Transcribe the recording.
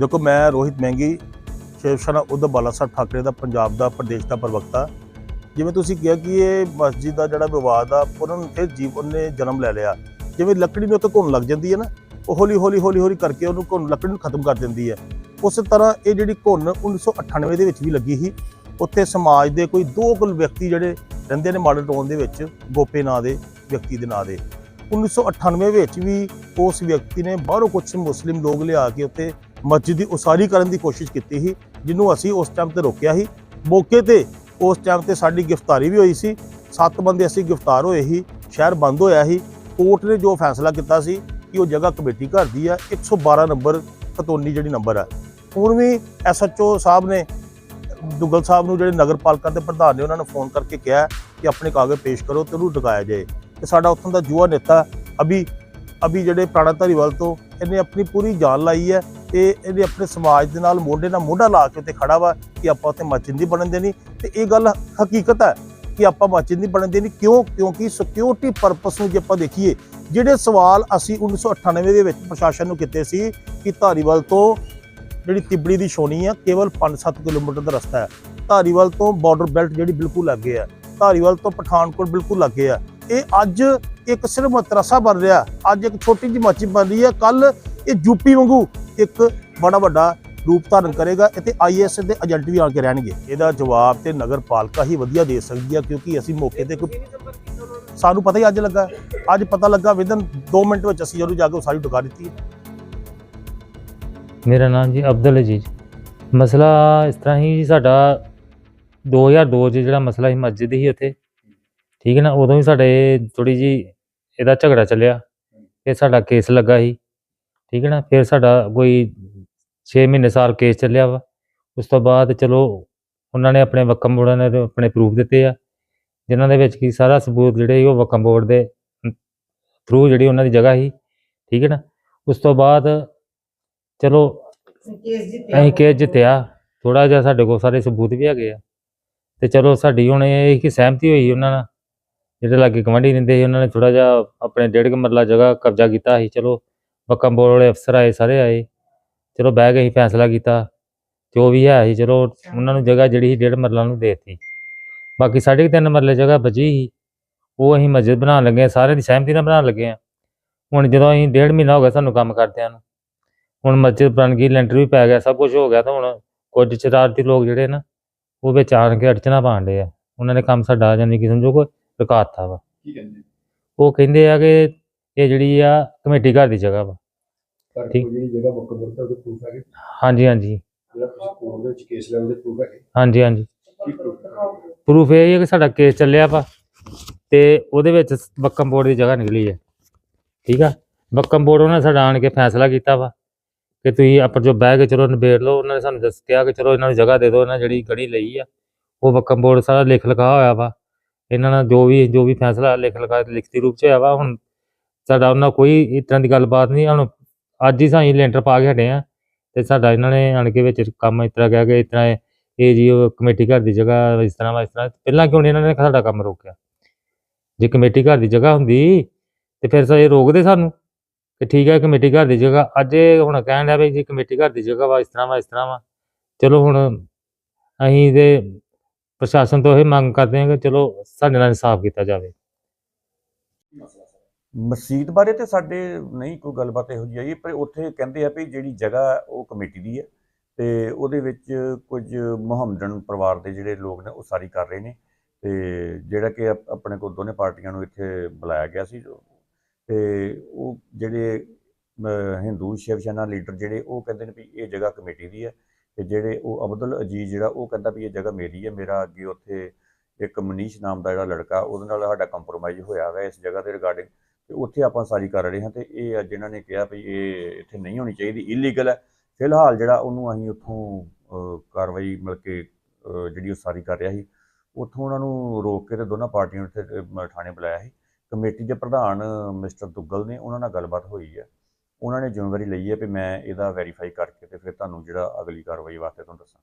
ਦੇਖੋ, ਮੈਂ ਰੋਹਿਤ ਮਹਿੰਗੀ ਸ਼ਿਵ ਸੈਨਾ ਉद्धਵ ਬਾਲਾ ਸਾਹਿਬ ਠਾਕਰੇ ਦਾ ਪੰਜਾਬ ਦਾ, ਪ੍ਰਦੇਸ਼ ਦਾ ਪ੍ਰਵਕਤਾ। ਜਿਵੇਂ ਤੁਸੀਂ ਕਿਹਾ ਕਿ ਇਹ ਮਸਜਿਦ ਦਾ ਜਿਹੜਾ ਵਿਵਾਦ ਆ, ਉਹਨਾਂ ਨੂੰ ਫਿਰ ਜੀਵਨ ਨੇ ਜਨਮ ਲੈ ਲਿਆ। ਜਿਵੇਂ ਲੱਕੜੀ ਨੂੰ ਉੱਤੇ ਘੁੰਨ ਲੱਗ ਜਾਂਦੀ ਹੈ ਨਾ, ਉਹ ਹੌਲੀ ਹੌਲੀ ਹੌਲੀ ਹੌਲੀ ਕਰਕੇ ਉਹਨੂੰ ਘੁੰਨ ਲੱਕੜੀ ਨੂੰ ਖਤਮ ਕਰ ਦਿੰਦੀ ਹੈ। ਉਸੇ ਤਰ੍ਹਾਂ ਇਹ ਜਿਹੜੀ ਘੁਣ 1998 ਦੇ ਵਿੱਚ ਵੀ ਲੱਗੀ ਸੀ, ਉੱਥੇ ਸਮਾਜ ਦੇ ਕੋਈ ਦੋ ਕੁਲ ਵਿਅਕਤੀ ਜਿਹੜੇ ਰਹਿੰਦੇ ਨੇ ਮਾਡਲ ਟਾਊਨ ਦੇ ਵਿੱਚ, ਗੋਪੇ ਨਾਂ ਦੇ, ਵਿਅਕਤੀ ਦੇ ਨਾਂ ਦੇ। 1998 ਵਿੱਚ ਵੀ ਉਸ ਵਿਅਕਤੀ ਨੇ ਬਾਹਰੋਂ ਕੁਝ ਮੁਸਲਿਮ ਲੋਕ ਲਿਆ ਕੇ ਉੱਥੇ ਮਸਜਿਦ ਦੀ ਉਸਾਰੀ ਕਰਨ ਦੀ ਕੋਸ਼ਿਸ਼ ਕੀਤੀ ਸੀ, ਜਿਹਨੂੰ ਅਸੀਂ ਉਸ ਟਾਈਮ ਤੇ ਰੋਕਿਆ ਸੀ। ਮੌਕੇ ਤੇ ਉਸ ਟਾਈਮ ਤੇ ਸਾਡੀ ਗ੍ਰਿਫਤਾਰੀ ਵੀ ਹੋਈ ਸੀ। ਸੱਤ ਬੰਦੇ ਅਸੀਂ ਗ੍ਰਿਫਤਾਰ ਹੋਏ ਸੀ, ਸ਼ਹਿਰ ਬੰਦ ਹੋਇਆ ਸੀ। ਕੋਰਟ ਨੇ ਜੋ ਫੈਸਲਾ ਕੀਤਾ ਸੀ ਕਿ ਉਹ ਜਗ੍ਹਾ ਕਮੇਟੀ ਘਰ ਦੀ ਆ 112 ਨੰਬਰ ਖਤੋਨੀ ਜਿਹੜੀ ਨੰਬਰ ਹੈ ਹੁਣ ਵੀ ਐਸਐਚਓ ਸਾਹਿਬ ਨੇ, ਦੁੱਗਲ ਸਾਹਿਬ ਨੂੰ ਜਿਹੜੇ ਨਗਰ ਪਾਲਿਕਾ ਦੇ ਪ੍ਰਧਾਨ ਨੇ, ਉਹਨਾਂ ਨੂੰ ਫੋਨ ਕਰਕੇ ਕਿਹਾ ਕਿ ਆਪਣੇ ਕਾਗਜ਼ ਪੇਸ਼ ਕਰੋ ਤੇ ਉਹਨੂੰ ਟਿਕਾਇਆ ਜਾਏ। ਤੇ ਸਾਡਾ ਉੱਥੋਂ ਦਾ ਜੂਆ ਨੇਤਾ ਅਭੀ ਅਭੀ ਜਿਹੜੇ ਪ੍ਰਾਣਾ ਧਾਰੀਵਾਲ ਤੋਂ, ਇਹਨੇ ਆਪਣੀ ਪੂਰੀ ਜਾਨ ਲਾਈ ਹੈ ਤੇ ਇਹਨੇ ਆਪਣੇ ਸਮਾਜ ਦੇ ਨਾਲ ਮੋਢੇ ਨਾਲ ਮੋਢਾ ਲਾ ਕੇ ਉੱਤੇ ਖੜਾ ਵਾ ਕਿ ਆਪਾਂ ਉੱਥੇ ਮਸਜਿਦ ਨਹੀਂ ਬਣਨ ਦੇਣੀ ਤੇ ਇਹ ਗੱਲ ਹਕੀਕਤ ਹੈ ਕਿ ਆਪਾਂ ਮਸਜਿਦ ਨਹੀਂ ਬਣਨ ਦੇਣੀ ਕਿਉਂ? ਕਿਉਂਕਿ ਸਿਕਿਉਰਿਟੀ ਪਰਪਸ ਨੂੰ ਜੇ ਆਪਾਂ ਦੇਖੀਏ, ਜਿਹੜੇ ਸਵਾਲ ਅਸੀਂ 1998 ਦੇ ਵਿੱਚ ਪ੍ਰਸ਼ਾਸਨ ਨੂੰ ਕੀਤੇ ਸੀ ਕਿ ਧਾਰੀਵਾਲ ਤੋਂ ਜਿਹੜੀ ਤਿਬੜੀ ਦੀ ਛੋਣੀ ਆ, ਕੇਵਲ 5-7 ਕਿਲੋਮੀਟਰ ਦਾ ਰਸਤਾ ਹੈ। ਧਾਰੀਵਾਲ ਤੋਂ ਬਾਰਡਰ ਬੈਲਟ ਜਿਹੜੀ ਬਿਲਕੁਲ ਅੱਗੇ ਆ। ਧਾਰੀਵਾਲ ਤੋਂ ਪਠਾਨਕੋਟ ਬਿਲਕੁਲ ਅੱਗੇ ਆ। ਇਹ ਅੱਜ ਇੱਕ ਸਿਰਫ ਮਤਰਸਾ ਬਣ ਰਿਹਾ। ਅੱਜ ਇੱਕ ਛੋਟੀ ਜਿਹੀ ਮਸਜਿਦ ਬਣ ਰਹੀ ਹੈ ਕੱਲ ਇਹ ਯੂਪੀ ਵਾਂਗੂ ਇੱਕ ਬੜਾ ਵੱਡਾ ਰੂਪ ਧਾਰਨ ਕਰੇਗਾ ਇੱਥੇ ਆਈਐਸ ਦੇ ਏਜੰਟ ਵੀ ਆ ਕੇ ਰਹਿਣਗੇ। ਇਹਦਾ ਜਵਾਬ ਤੇ ਨਗਰ ਪਾਲਿਕਾ ਹੀ ਵਧੀਆ ਦੇ ਸਕਦੀ ਆ ਕਿਉਂਕਿ ਅਸੀਂ ਮੌਕੇ ਤੇ ਕੋਈ ਸਾਨੂੰ ਪਤਾ ਹੀ ਅੱਜ ਲੱਗਾ। ਅੱਜ ਪਤਾ ਲੱਗਾ ਵਿਦਨ 2 ਮਿੰਟ ਵਿੱਚ ਅਸੀਂ ਜਦੋਂ ਜਾ ਕੇ ਸਾਰੀ ਟੁਕਾ ਦਿੱਤੀ ਮੇਰਾ ਨਾਮ ਜੀ ਅਬਦੁਲ ਅਜੀਜ਼। ਮਸਲਾ ਇਸ ਤਰ੍ਹਾਂ ਹੀ ਜੀ ਸਾਡਾ 2002 'ਚ ਜਿਹੜਾ ਮਸਲਾ ਸੀ ਮਸਜਿਦ ਹੀ ਉੱਥੇ। ਠੀਕ ਹੈ ਨਾ? ਉਦੋਂ ਹੀ ਸਾਡੇ ਥੋੜੀ ਜੀ ਇਹਦਾ ਝਗੜਾ ਚੱਲਿਆ। ਫਿਰ ਸਾਡਾ ਕੇਸ ਲੱਗਾ ਸੀ। ਠੀਕ ਹੈ ਨਾ? ਫਿਰ ਸਾਡਾ ਕੋਈ 6 ਮਹੀਨੇ ਸਾਲ ਕੇਸ ਚੱਲਿਆ ਵਾ। ਉਸ ਤੋਂ ਬਾਅਦ ਚਲੋ, ਉਹਨਾਂ ਨੇ ਆਪਣੇ ਵਕਮ ਬੋਰਡ ਨੇ ਆਪਣੇ ਪ੍ਰੂਫ ਦਿੱਤੇ ਆ। ਜਿਨ੍ਹਾਂ ਦੇ ਵਿੱਚ ਕੀ ਸਾਰਾ ਸਬੂਤ ਜਿਹੜੇ ਸੀ ਉਹ ਵਕਮ ਬੋਰਡ ਦੇ ਥਰੂ ਜਿਹੜੀ ਉਹਨਾਂ ਦੀ ਜਗ੍ਹਾ ਸੀ। ਠੀਕ ਹੈ ਨਾ? ਉਸ ਤੋਂ ਬਾਅਦ ਚਲੋ, ਅਸੀਂ ਕੇਸ ਜਿੱਤਿਆ। ਥੋੜਾ ਜਿਹਾ ਸਾਡੇ ਕੋਲ ਸਾਰੇ ਸਬੂਤ ਵੀ ਹੈਗੇ ਆ। ਤੇ ਚਲੋ, ਸਾਡੀ ਹੁਣ ਇਹ ਕਿ ਸਹਿਮਤੀ ਹੋਈ ਉਹਨਾਂ ਨਾਲ। ਜਿਹੜੇ ਲਾਗੇ ਗਵਾਂਢੀ ਰਹਿੰਦੇ ਸੀ, ਉਹਨਾਂ ਨੇ ਥੋੜਾ ਜਿਹਾ ਆਪਣੇ ਡੇਢ ਕੁ ਮਰਲਾ ਜਗ੍ਹਾ ਕਬਜ਼ਾ ਕੀਤਾ ਸੀ। ਚਲੋ ਵਕਮ ਬੋਰਡ ਵਾਲੇ ਅਫਸਰ ਆਏ ਸਾਰੇ ਆਏ। ਚਲੋ ਬਹਿ ਕੇ ਅਸੀਂ ਫੈਸਲਾ ਕੀਤਾ। ਜੋ ਵੀ ਹੈ ਸੀ ਚਲੋ ਉਹਨਾਂ ਨੂੰ ਜਗ੍ਹਾ ਜਿਹੜੀ ਸੀ ਡੇਢ ਮਰਲਾ ਨੂੰ ਦੇ ਦਿੱਤੀ। ਬਾਕੀ ਸਾਢੇ ਕੁ ਤਿੰਨ ਮਰਲੇ ਜਗ੍ਹਾ ਬਚੀ ਸੀ। ਉਹ ਅਸੀਂ ਮਸਜਿਦ ਬਣਾਉਣ ਲੱਗੇ ਹਾਂ ਸਾਰਿਆਂ ਦੀ ਸਹਿਮਤੀ ਨਾਲ ਬਣਾਉਣ ਲੱਗੇ ਹਾਂ। ਹੁਣ ਜਦੋਂ ਅਸੀਂ ਡੇਢ ਮਹੀਨਾ ਹੋ ਗਿਆ ਸਾਨੂੰ ਕੰਮ ਕਰਦਿਆਂ ਨੂੰ ਹੁਣ ਮਸਜਿਦ ਬਣ ਗਈ ਲੈਂਟਰ ਵੀ ਪੈ ਗਿਆ ਸਭ ਕੁਝ ਹੋ ਗਿਆ ਤਾਂ ਹੁਣ ਕੁਝ ਸ਼ਰਾਰਤੀ ਲੋਕ ਜਿਹੜੇ ਨਾ ਉਹ ਵਿੱਚ ਆਣ ਕੇ ਅੜਚਣਾ ਪਾਉਂਦੇ ਆ। ਉਹਨਾਂ ਨੇ ਕੰਮ ਸਾਡਾ ਜਾਨੀ ਕਿ ਸਮਝੋ ਕੋਈ ਰੁਕਾਤਾ ਵਾ। ਕੀ ਕਹਿੰਦੇ? ਉਹ ਕਹਿੰਦੇ ਆ ਕਿ ਇਹ ਜਿਹੜੀ ਆ ਕਮੇਟੀ ਘਰ ਦੀ ਜਗ੍ਹਾ ਵਾ। ਪਰ ਠੀਕ। ਜਿਹੜੀ ਜਗ੍ਹਾ ਬੁੱਕ ਕਰਦਾ ਉਹਦੇ ਪ੍ਰੂਫ ਹੈਗੇ? ਹਾਂਜੀ ਹਾਂਜੀ। ਜਿਹੜਾ ਤੁਸੀਂ ਕੋਰਟ ਦੇ ਵਿੱਚ ਕੇਸ ਲੈਣ ਦੇ ਪ੍ਰੂਫ ਹੈਗੇ? ਹਾਂਜੀ ਹਾਂਜੀ। ਕੀ ਪ੍ਰੂਫ ਪ੍ਰੂਫ ਇਹ ਹੈ ਕਿ ਸਾਡਾ ਕੇਸ ਚੱਲਿਆ ਵਾ ਤੇ ਉਹਦੇ ਵਿੱਚ ਬੱਕਮ ਬੋਰਡ ਦੀ ਜਗ੍ਹਾ ਨਿਕਲੀ ਹੈ ਠੀਕ ਆ? ਬੱਕਮ ਬੋਰਡ ਉਹਨਾਂ ਨੇ ਸਾਡਾ ਆਣ ਕੇ ਫੈਸਲਾ ਕੀਤਾ ਵਾ ਕਿ ਤੁਸੀਂ ਆਪਰ ਜੋ ਬਹਿ ਕੇ ਚਲੋ ਨਿਬੇੜ ਲਓ। ਉਹਨਾਂ ਨੇ ਸਾਨੂੰ ਦੱਸ ਕਿਹਾ ਕਿ ਚਲੋ ਇਹਨਾਂ ਨੂੰ ਜਗ੍ਹਾ ਦੇ ਦਿਓ ਇਹਨਾਂ ਜਿਹੜੀ ਗੜੀ ਲਈ ਆ ਉਹ ਬੱਕਮ ਬੋਰਡ ਸਾਰਾ ਲਿਖ ਲਿਖਾ ਹੋਇਆ ਵਾ। ਇਹਨਾਂ ਨਾਲ ਜੋ ਵੀ ਜੋ ਵੀ ਫੈਸਲਾ ਲਿਖ ਲਿਖਾ ਲਿਖਤੀ ਰੂਪ ਚ ਹੋਇਆ ਵਾ ਹੁਣ ਸਾਡਾ ਉਹਨਾਂ ਕੋਈ ਇਸ ਤਰ੍ਹਾਂ ਦੀ ਗੱਲਬਾਤ ਨਹੀਂ ਹੁਣ ਅੱਜ ਹੀ ਸਾਈਂ ਲੈਂਟਰ ਪਾ ਕੇ ਹਟੇ ਆ ਤੇ ਸਾਡਾ ਇਹਨਾਂ ਨੇ ਆਣ ਕੇ ਵਿੱਚ ਕੰਮ ਇਸ ਤਰ੍ਹਾਂ ਕਿਹਾ ਕਿ ਇਸ ਤਰ੍ਹਾਂ ਇਹ ਜੀ ਉਹ ਕਮੇਟੀ ਘਰ ਦੀ ਜਗ੍ਹਾ ਇਸ ਤਰ੍ਹਾਂ ਵਾ, ਇਸ ਤਰ੍ਹਾਂ ਪਹਿਲਾਂ ਕਿਉਂ ਨਹੀਂ ਇਹਨਾਂ ਨੇ ਸਾਡਾ ਕੰਮ ਰੋਕਿਆ? ਜੇ ਕਮੇਟੀ ਘਰ ਦੀ ਜਗ੍ਹਾ ਹੁੰਦੀ ਤੇ ਫਿਰ ਇਹ ਰੋਕਦੇ ਸਾਨੂੰ ਕਿ ਠੀਕ ਹੈ ਕਮੇਟੀ ਘਰ ਦੀ ਜਗ੍ਹਾ, ਅੱਜ ਹੁਣ ਕਹਿਣ ਡਿਆ ਵੀ ਜੀ ਕਮੇਟੀ ਘਰ ਦੀ ਜਗ੍ਹਾ ਵਾ, ਇਸ ਤਰ੍ਹਾਂ ਵਾ, ਇਸ ਤਰ੍ਹਾਂ ਵਾ। ਚਲੋ ਹੁਣ ਅਸੀਂ ਤੇ ਪ੍ਰਸ਼ਾਸਨ ਤੋਂ ਇਹ ਮੰਗ ਕਰਦੇ ਹਾਂ ਕਿ ਚਲੋ ਸਾਡੇ ਨਾਲ ਇਨਸਾਫ ਕੀਤਾ ਜਾਵੇ। ਮਸਜਿਦ ਬਾਰੇ ਤੇ ਸਾਡੇ ਨਹੀਂ ਕੋਈ ਗੱਲਬਾਤ ਇਹੋ ਜਿਹੀ ਆਈ, ਪਰ ਉੱਥੇ ਕਹਿੰਦੇ ਆ ਵੀ ਜਿਹੜੀ ਜਗ੍ਹਾ ਉਹ ਕਮੇਟੀ ਦੀ ਹੈ ਤੇ ਉਹਦੇ ਵਿੱਚ ਕੁਝ ਮੁਹੰਮਦਨ ਪਰਿਵਾਰ ਦੇ ਜਿਹੜੇ ਲੋਕ ਨੇ, ਉਹ ਸਾਰੀ ਕਰ ਰਹੇ ਨੇ ਤੇ ਜਿਹੜਾ ਕਿ ਆਪ- ਆਪਣੇ ਕੋਲ ਦੋਨੇ ਪਾਰਟੀਆਂ ਨੂੰ ਇੱਥੇ ਬੁਲਾਇਆ ਗਿਆ ਸੀ। ਜੋ- ਤੇ ਉਹ ਜਿਹੜੇ ਹਿੰਦੂ ਸ਼ਿਵ ਸੈਨਾ ਲੀਡਰ ਜਿਹੜੇ, ਉਹ ਕਹਿੰਦੇ ਨੇ ਵੀ ਇਹ ਜਗ੍ਹਾ ਕਮੇਟੀ ਦੀ ਹੈ ਤੇ ਜਿਹੜੇ ਉਹ ਅਬਦੁਲ ਅਜੀਜ਼ ਜਿਹੜਾ, ਉਹ ਕਹਿੰਦਾ ਵੀ ਇਹ ਜਗ੍ਹਾ ਮੇਰੀ ਹੈ, ਮੇਰਾ ਅੱਗੇ ਉੱਥੇ ਇੱਕ ਮਨੀਸ਼ ਨਾਮ ਦਾ ਜਿਹੜਾ ਲੜਕਾ, ਉਹਦੇ ਨਾਲ ਸਾਡਾ ਕੰਪਰੋਮਾਈਜ਼ ਹੋਇਆ ਹੋਇਆ ਇਸ ਜਗ੍ਹਾ ਦੇ ਰਿਗਾਰਡਿੰਗ ਤੇ ਉੱਥੇ ਆਪਾਂ ਸਾਰੀ ਕਰ ਰਹੇ ਹਾਂ ਤੇ ਇਹ ਅੱਜ ਇਹਨਾਂ ਨੇ ਕਿਹਾ ਵੀ ਇਹ ਇੱਥੇ ਨਹੀਂ ਹੋਣੀ ਚਾਹੀਦੀ ਇਲੀਗਲ ਹੈ। ਫਿਲਹਾਲ ਜਿਹੜਾ ਉਹਨੂੰ ਅਸੀਂ ਉੱਥੋਂ ਕਾਰਵਾਈ ਮਿਲ ਕੇ ਜਿਹੜੀ ਉਹ ਸਾਰੀ ਕਰ ਰਿਹਾ ਸੀ, ਉੱਥੋਂ ਉਹਨਾਂ ਨੂੰ ਰੋਕ ਕੇ ਤੇ ਦੋਨਾਂ ਪਾਰਟੀਆਂ ਨੂੰ ਇੱਥੇ ਥਾਣੇ ਬੁਲਾਇਆ ਸੀ। ਕਮੇਟੀ ਦੇ ਪ੍ਰਧਾਨ ਮਿਸਟਰ ਦੁੱਗਲ ਨੇ ਉਹਨਾਂ ਨਾਲ ਗੱਲਬਾਤ ਹੋਈ ਹੈ। ਉਹਨਾਂ ਨੇ ਜ਼ਿੰਮੇਵਾਰੀ ਲਈ ਹੈ ਵੀ ਮੈਂ ਇਹਦਾ ਵੈਰੀਫਾਈ ਕਰਕੇ ਤੇ ਫਿਰ ਤੁਹਾਨੂੰ ਜਿਹੜਾ ਅਗਲੀ ਕਾਰਵਾਈ ਵਾਸਤੇ ਤੁਹਾਨੂੰ ਦੱਸਾਂ